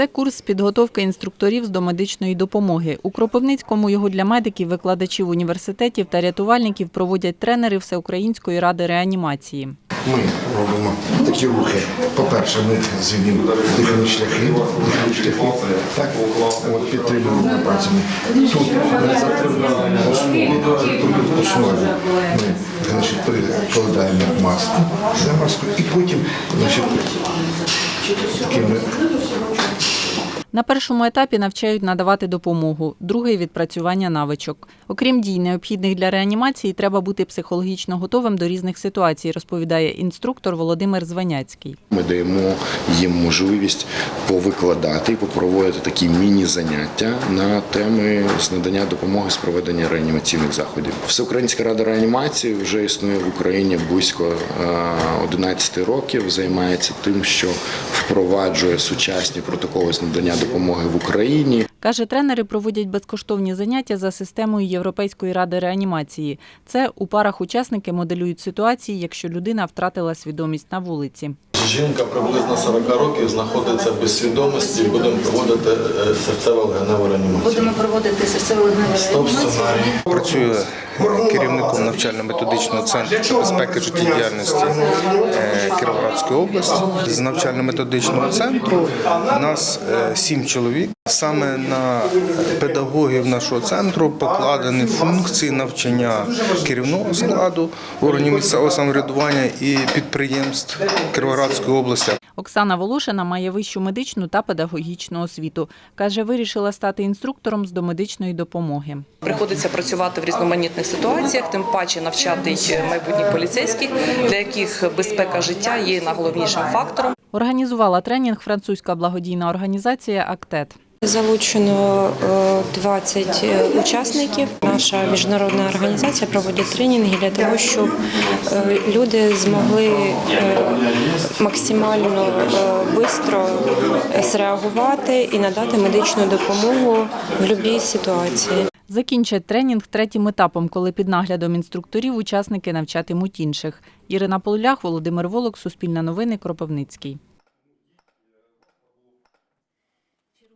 Це курс підготовки інструкторів з домедичної допомоги. У Кропивницькому його для медиків, викладачів університетів та рятувальників проводять тренери Всеукраїнської ради реанімації. Ми робимо такі рухи. По-перше, ми звільнимо дихальні шляхи, дихальні шляхи. Так, от підтримуємо пальцями. Тут ми затримуємо значить, перекладаємо маску, маску, і потім значить, такими На першому етапі навчають надавати допомогу, другий відпрацювання навичок. Окрім дій, необхідних для реанімації, треба бути психологічно готовим до різних ситуацій, розповідає інструктор Володимир Званяцький. Ми даємо їм можливість повикладати і попроводити такі міні-заняття на теми з надання допомоги з проведення реанімаційних заходів. Всеукраїнська рада реанімації вже існує в Україні близько е, 11 років. Займається тим, що впроваджує сучасні протоколи з надання допомоги в Україні. Каже, тренери проводять безкоштовні заняття за системою Європейської ради реанімації. Це у парах учасники моделюють ситуації, якщо людина втратила свідомість на вулиці. Жінка приблизно 40 років знаходиться без свідомості. Будемо проводити е, серцево-легеневу реанімацію. Будемо проводити Працюю керівником навчально-методичного центру безпеки життєдіяльності е, Кіровоградської області. З навчально-методичного центру нас е, сім чоловік. Саме на педагогів нашого центру покладені функції навчання керівного складу органів місцевого самоврядування і підприємств Кіровоградської області. Оксана Волошина має вищу медичну та педагогічну освіту. Каже, вирішила стати інструктором з домедичної допомоги. Приходиться працювати в різноманітних ситуаціях, тим паче навчати й майбутніх поліцейських, для яких безпека життя є найголовнішим фактором. Організувала тренінг французька благодійна організація Актет. Залучено е, 20 учасників. Наша міжнародна організація проводить тренінги для того, щоб е, люди змогли е, максимально швидко зреагувати і надати медичну допомогу в будь-якій ситуації. Закінчать тренінг третім етапом, коли під наглядом інструкторів учасники навчатимуть інших. Ірина Полулях, Володимир Волок, Суспільне новини, Кропивницький.